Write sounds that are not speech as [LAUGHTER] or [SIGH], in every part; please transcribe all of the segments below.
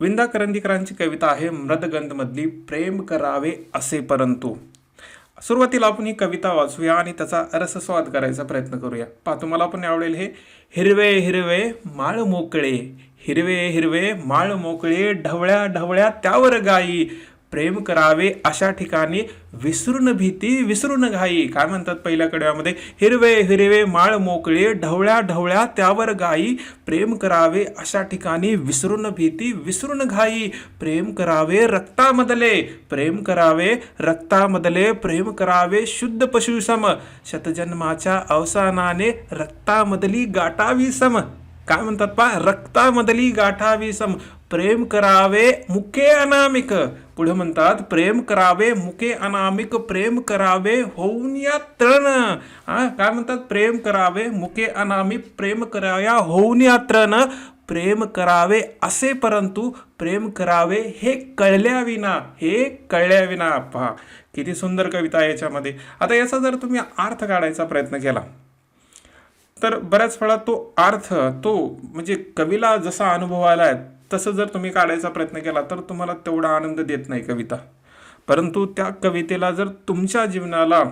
विंदा करंदीकरांची कविता आहे मृदगंधमधली प्रेम करावे असे परंतु. सुरुवातीला आपण ही कविता वाचूया आणि त्याचा रसस्वाद करायचा प्रयत्न करूया. पहा तुम्हाला पण आवडेल हे. हिरवे हिरवे माळ मोकळे. हिरवे हिरवे माळ मोकळे ढवळ्या ढवळ्या त्यावर गाई. प्रेम करावे अशा ठिकाणी विसरून भीती विसरून घाई. काय म्हणतात पहिल्या कडव्यामध्ये हिरवे हिरवे माळ मोकळे ढवळ्या ढवळ्या त्यावर गाई. प्रेम करावे अशा ठिकाणी विसरून भीती विसरून घाई. प्रेम करावे रक्तामधले प्रेम करावे रक्तामधले प्रेम करावे शुद्ध पशुसम शतजन्माच्या अवसानाने रक्तामधली गाठावी सम. काय म्हणतात पा रक्तामधली गाठावी सम. प्रेम करावे मुके अनामिक. पुढे म्हणतात प्रेम करावे मुके अनामिक प्रेम करावे होऊन या तृण. हा काय म्हणतात? प्रेम करावे मुके अनामिक प्रेम कराया होऊन या तृण. प्रेम करावे असे परंतु प्रेम करावे हे कळल्याविना हे कळल्याविना पहा. किती सुंदर कविता आहे याच्यामध्ये. आता याचा जर तुम्ही अर्थ काढायचा प्रयत्न केला तर बऱ्याच वेळा तो अर्थ तो म्हणजे कवीला जसा अनुभव आला आहे तसं जर तुम्ही काढायचा प्रयत्न केला तर तुम्हाला तेवढा आनंद देत नाही कविता. परंतु त्या कवितेला जर तुमच्या जीवनाला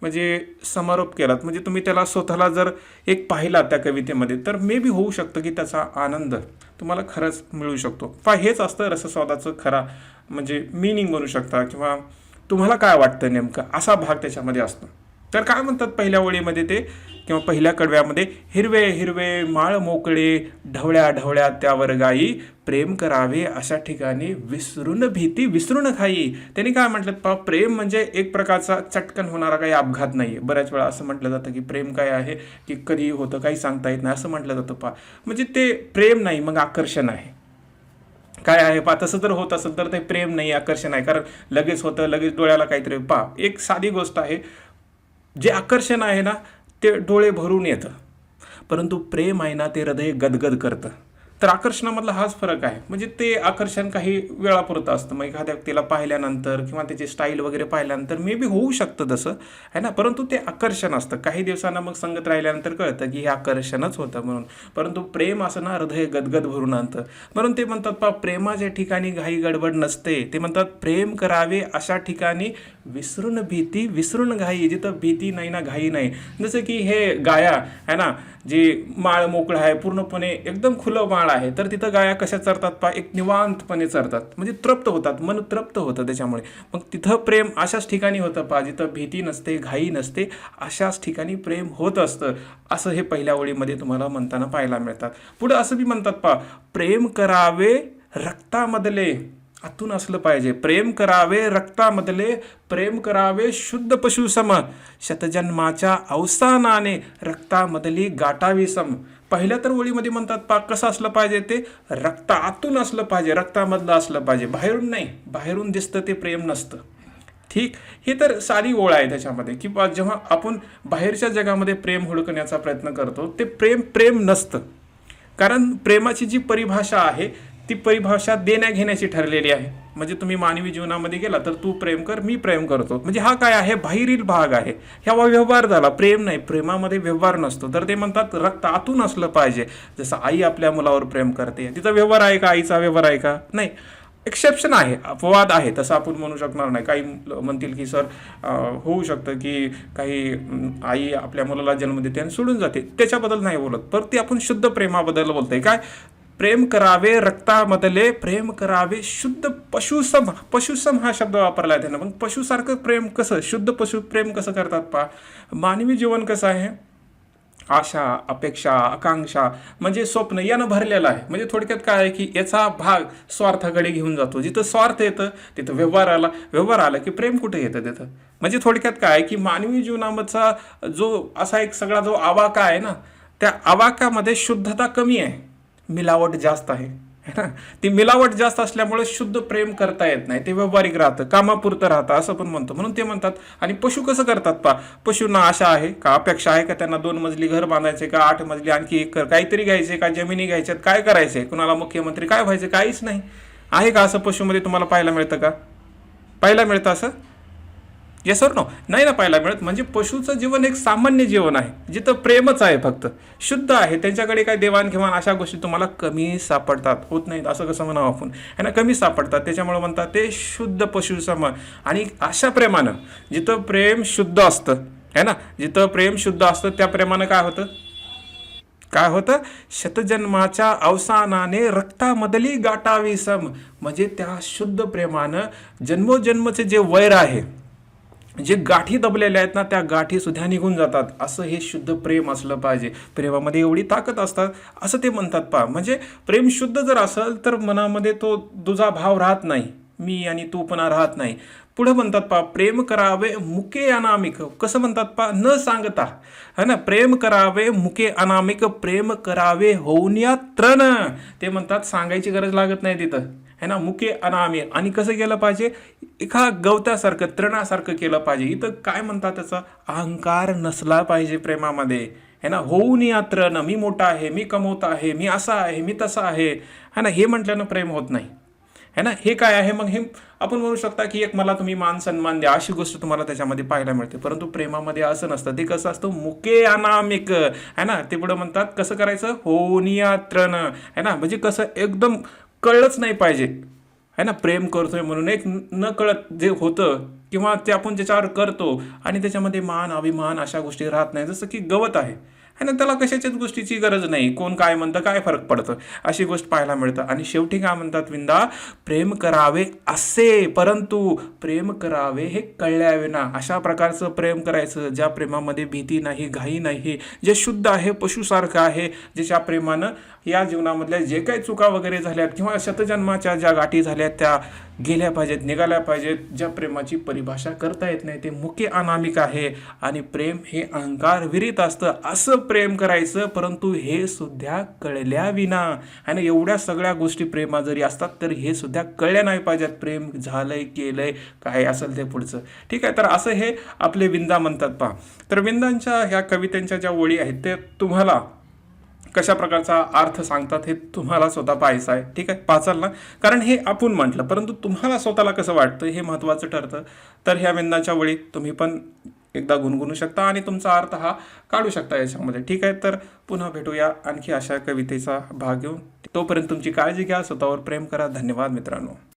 म्हणजे समारोप केलात म्हणजे तुम्ही त्याला स्वतःला जर एक पाहिला त्या कवितेमध्ये तर मे बी होऊ शकतं की त्याचा आनंद तुम्हाला खरंच मिळू शकतो. फा हेच असतं रसस्वादाचं खरा म्हणजे मिनिंग म्हणू शकता किंवा तुम्हाला काय वाटतं नेमकं? असा भाग त्याच्यामध्ये असतो. तर काय म्हणतात पहिल्या ओळीमध्ये ते? किंवा पहिल्या कडव्यामध्ये हिरवे हिरवे माळ मोकळे ढवळ्या ढवळ्या त्यावर गाई प्रेम करावे अशा ठिकाणी विसरून भीती विसरून खाई. त्यांनी काय म्हटलं? पा प्रेम म्हणजे एक प्रकारचा चटकन होणारा काही अपघात नाही आहे बऱ्याच वेळा असं म्हटलं जातं की प्रेम काय आहे की कधी होतं काही सांगता येत नाही असं म्हटलं जातं पा. म्हणजे ते प्रेम नाही मग आकर्षण आहे. काय आहे पा तसं जर होत असेल तर ते प्रेम नाही आकर्षण आहे. कारण लगेच होतं लगेच डोळ्याला काहीतरी पा एक साधी गोष्ट आहे. जे आकर्षण आहे ना ते डोळे भरून येतं. परंतु प्रेम आहे ना ते हृदय गदगद करतं. तर आकर्षणामधला हाच फरक आहे. म्हणजे ते आकर्षण काही वेळापुरतं असतं. मग एखाद्या व्यक्तीला पाहिल्यानंतर किंवा त्याची स्टाईल वगैरे पाहिल्यानंतर मे बी होऊ शकतं तसं आहे ना? परंतु ते आकर्षण असतं. काही दिवसांना मग संगत राहिल्यानंतर कळतं की हे आकर्षणच होतं म्हणून. परंतु प्रेम असं ना हृदय गदगद भरून आणतं. म्हणून ते म्हणतात पा प्रेमाच्या ठिकाणी घाई गडबड नसते. ते म्हणतात प्रेम करावे अशा ठिकाणी विसरून भीती विसरून घाई जिथं भीती नाही ना घाई नाही. जसं की हे गाया आहे ना? जे माळ मोकळं आहे पूर्णपणे एकदम खुलं माळ आहे तर तिथं गाया कशा चरतात पा एक निवांतपणे चरतात. म्हणजे तृप्त होतात मन तृप्त होतं त्याच्यामुळे. मग तिथं प्रेम अशाच ठिकाणी होतं पा जिथं भीती नसते घाई नसते अशाच ठिकाणी प्रेम होत असतं. असं हे पहिल्या ओळीमध्ये तुम्हाला म्हणताना पाहायला मिळतात. पुढं असं बी म्हणतात पा प्रेम करावे रक्तामधले. आतून असलं पाहिजे प्रेम करावे रक्तामधले प्रेम करावे शुद्ध पशुसम शतजन्माच्या अवसानाने रक्तामधली गाठावी सम पहिल्या तर ओळीमध्ये म्हणतात पाक कसं असलं पाहिजे ते? रक्त आतून असलं पाहिजे रक्तामधलं असलं पाहिजे. बाहेरून नाही बाहेरून दिसतं ते प्रेम नसतं. ठीक? हे तर साधी ओळ आहे त्याच्यामध्ये. की जेव्हा आपण बाहेरच्या जगामध्ये प्रेम हुडकण्याचा प्रयत्न करतो ते प्रेम प्रेम नसतं. कारण प्रेमाची जी परिभाषा आहे ती परिभाषा देण्याघेण्याची ठरलेली आहे. म्हणजे तुम्ही मानवी जीवनामध्ये गेला तर तू प्रेम कर मी प्रेम करतो. म्हणजे हा काय आहे? बाहेरील भाग आहे. ह्या व्यवहार झाला. प्रेम नाही प्रेमामध्ये व्यवहार नसतो. तर ते म्हणतात रक्त आतून असलं पाहिजे. जसं आई आपल्या मुलावर प्रेम करते. तिचा व्यवहार आहे का? आईचा व्यवहार आहे का? नाही. एक्सेप्शन आहे. अपवाद आहे. तसं आपण म्हणू शकणार नाही. काही म्हणतील की सर होऊ शकतं की काही आई आपल्या मुलाला जन्म देते आणि सोडून जाते. त्याच्याबद्दल नाही बोलत. पर ते आपण शुद्ध प्रेमाबद्दल बोलतोय. काय? प्रेम करावे रक्तामधले प्रेम करावे शुद्ध पशुसम पशुसम हा शब्द वापरला आहे त्यानं. मग पशुसारखं प्रेम कसं? शुद्ध पशु प्रेम कसं करतात पा मानवी जीवन कसं आहे? आशा अपेक्षा आकांक्षा म्हणजे स्वप्न यानं भरलेलं आहे. म्हणजे थोडक्यात काय आहे की याचा भाग स्वार्थाकडे घेऊन जातो. जिथं स्वार्थ येतं तिथं व्यवहार आला व्यवहार आला की प्रेम कुठे येतं तिथं? म्हणजे थोडक्यात काय आहे की मानवी जीवनामधचा जो असा एक सगळा जो आवाका आहे ना त्या आवाकामध्ये शुद्धता कमी आहे. मिलावट जास्त आहे. ना [LAUGHS] ती मिलावट जास्त असल्यामुळे शुद्ध प्रेम करता येत नाही. ते व्यावहारिक राहतं कामापुरतं राहतं असं पण म्हणतो. म्हणून ते म्हणतात आणि पशु कसं करतात पा पशूंना आशा आहे का? अपेक्षा आहे का त्यांना दोन मजली घर बांधायचे का? आठ मजली आणखी एक कर काहीतरी घ्यायचे का? जमिनी घ्यायच्यात? काय करायचे कुणाला मुख्यमंत्री काय व्हायचे? काहीच नाही. आहे का असं पशुमध्ये तुम्हाला पाहायला मिळतं का? पाहायला मिळतं असं? येस नो नाही ना पाहायला मिळत. म्हणजे पशुचं जीवन एक सामान्य जीवन आहे. जिथं प्रेमच आहे फक्त. शुद्ध आहे. त्यांच्याकडे काय देवाणघेवाण अशा गोष्टी तुम्हाला कमी सापडतात. होत नाहीत. असं कसं म्हणावं आपण? है ना? कमी सापडतात. त्याच्यामुळे म्हणतात ते शुद्ध पशु समान. आणि अशा प्रेमानं जिथं प्रेम शुद्ध असतं है ना? जिथं प्रेम शुद्ध असतं त्या प्रेमानं काय होतं? काय होतं? शतजन्माच्या अवसानाने रक्तामधली गाठावी सम. म्हणजे त्या शुद्ध प्रेमानं जन्मोजन्मचे जे वैर आहे जे गाठी दबलेल्या आहेत ना त्या गाठी सुद्धा निघून जातात. असं हे शुद्ध प्रेम असलं पाहिजे. प्रेमामध्ये एवढी ताकद असतात असं ते म्हणतात पा म्हणजे प्रेम शुद्ध जर असेल तर मनामध्ये तो दुजा भाव राहत नाही. मी आणि तू राहत नाही. पुढं म्हणतात पा प्रेम करावे मुके अनामिक. कसं म्हणतात पा न सांगता. है ना? प्रेम करावे मुके अनामिक. प्रेम करावे होऊन या त्रण ते म्हणतात सांगायची गरज लागत नाही तिथं. ना मुके अनामी. आणि कसं केलं पाहिजे? एका गवतासारखं तृणासारखं केलं पाहिजे. इथं काय म्हणतात त्याचा? अहंकार नसला पाहिजे प्रेमामध्ये. है ना होऊन या तृण. मी मोठा आहे मी कमवता आहे मी असा आहे मी तसा आहे. है ना हे म्हटल्यानं प्रेम होत नाही. है ना हे काय आहे? मग हे आपण म्हणू शकता की एक मला तुम्ही मान सन्मान द्या अशी गोष्ट तुम्हाला त्याच्यामध्ये पाहायला मिळते. परंतु प्रेमामध्ये असं नसतं. ते कसं असतं? मुके अनामिक. है ना ते पुढं म्हणतात कसं करायचं? हो तृण. है ना म्हणजे कसं एकदम कळलंच नाही पाहिजे. है ना? प्रेम करतोय म्हणून. एक न कळत जे होतं किंवा ते आपण ज्याच्यावर करतो आणि त्याच्यामध्ये मान अभिमान अशा गोष्टी राहत नाही. जसं की गवत आहे. है ना? त्याला कशाच्याच गोष्टीची गरज नाही. कोण काय म्हणतं काय फरक पडतं? अशी गोष्ट पाहायला मिळतं. आणि शेवटी काय म्हणतात विंदा? प्रेम करावे असे. परंतु प्रेम करावे हे कळल्याविना अशा प्रकारचं प्रेम करायचं ज्या प्रेमामध्ये भीती नाही घाई नाही जे शुद्ध आहे पशुसारखं आहे ज्याच्या प्रेमानं या जीवनामधल्या जे काही चुका वगैरे झाल्यात किंवा शतजन्माच्या ज्या गाठी झाल्यात त्या गेल्या पाहिजेत निघाल्या पाहिजेत ज्या प्रेमाची परिभाषा करता येत नाही ते मुख्य अनामिक आहे. आणि प्रेम हे अहंकार विरित असतं. असं प्रेम करायचं परंतु हे सुद्धा कळल्या विना. आणि एवढ्या सगळ्या गोष्टी प्रेमा जरी असतात तर हे सुद्धा कळल्या नाही पाहिजेत. प्रेम झालंय केलंय काय असेल ते पुढचं. ठीक आहे तर असं हे आपले विंदा म्हणतात पहा. तर विंदांच्या ह्या कवितांच्या ज्या ओळी आहेत ते तुम्हाला कशा प्रकारचा अर्थ सांगतात हे तुम्हाला स्वतः पाहायचं आहे. ठीक आहे? पाचाल ना? कारण हे आपण म्हटलं परंतु तुम्हाला स्वतःला कसं वाटतं हे महत्त्वाचं ठरतं. तर ह्या विंदाच्या वेळी तुम्ही पण एकदा गुणगुणू शकता आणि तुमचा अर्थ हा काढू शकता याच्यामध्ये. ठीक आहे? तर पुन्हा भेटूया आणखी अशा कवितेचा भाग घेऊन. तोपर्यंत तुमची काळजी घ्या स्वतःवर प्रेम करा. धन्यवाद मित्रांनो.